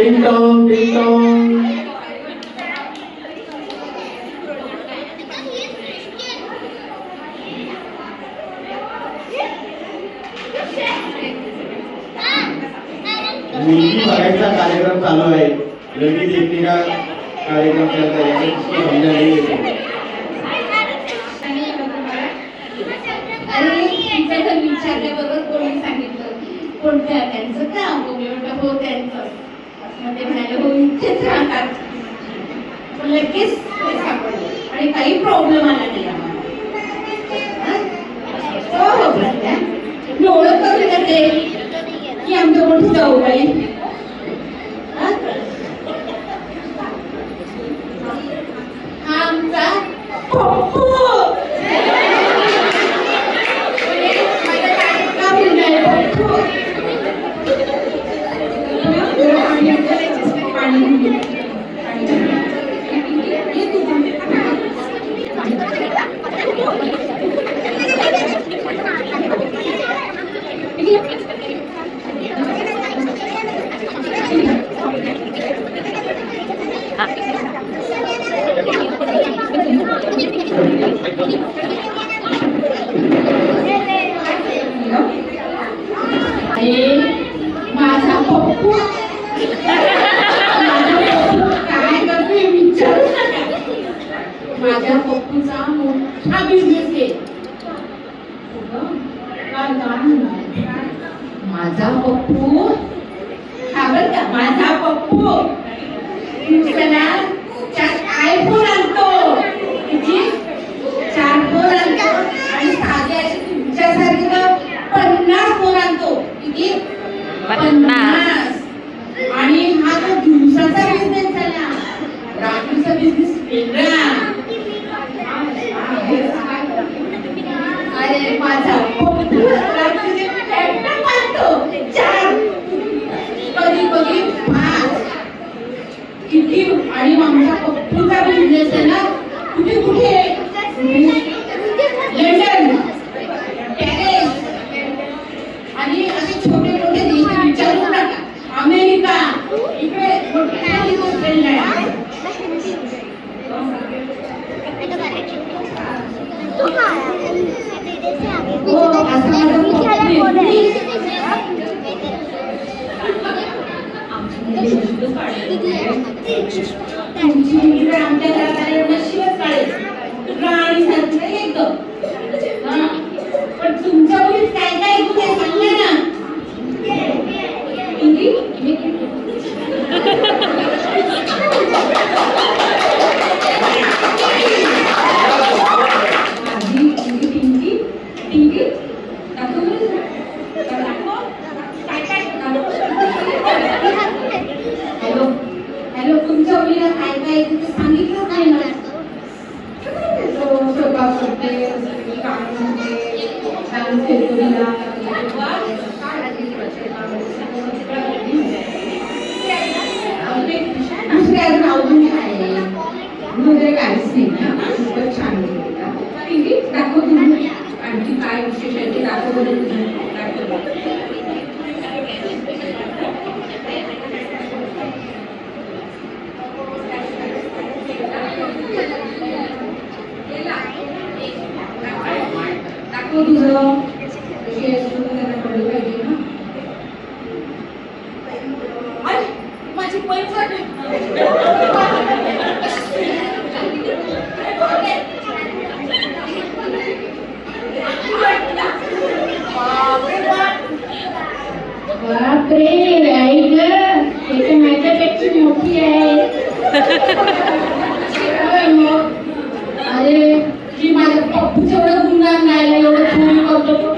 टिंग टॉंग टिंग टॉंग मुलगी बघायचा कार्यक्रम चालू आहे लगेच एकमेका कार्यक्रम चालत आहे याची समजा नाही येते. अरे तुमच्याकडे विचारल्याबरोबर कोणी सांगितलं कोणत्या त्यांचं काम हो त्यांचं. मग ते म्हणाले हो इथेच राहतात. लगेच ते सापडलं. आणि काही प्रॉब्लेम आला नाही आम्हाला. हं? हो हो अरे माझा पप्पू माझा पप्पू काय करतोय विचारू नका माझ्या पप्पूचा मोठा बिझनेस आहे माझा पप्पू. हा बरं का माझा पप्पू. दिवसाला तुमची आमच्या काढेल. राणी सारखं मला तिथे सांगितलं नाही ना स्वयंपाक करते छान फेरपुरीला दुसऱ्या अजून अवघड आहे वगैरे काहीच नाही ना खूपच छान दाखवतो आणखी काय विशेष आहे ते दाखवतो माझी पैस बापरे आई ग हे माझ्यापेक्षा मोठी आहे. अरे मी माझ्या पप्पूचं एवढं गुणगान गायला एवढं फोन करतो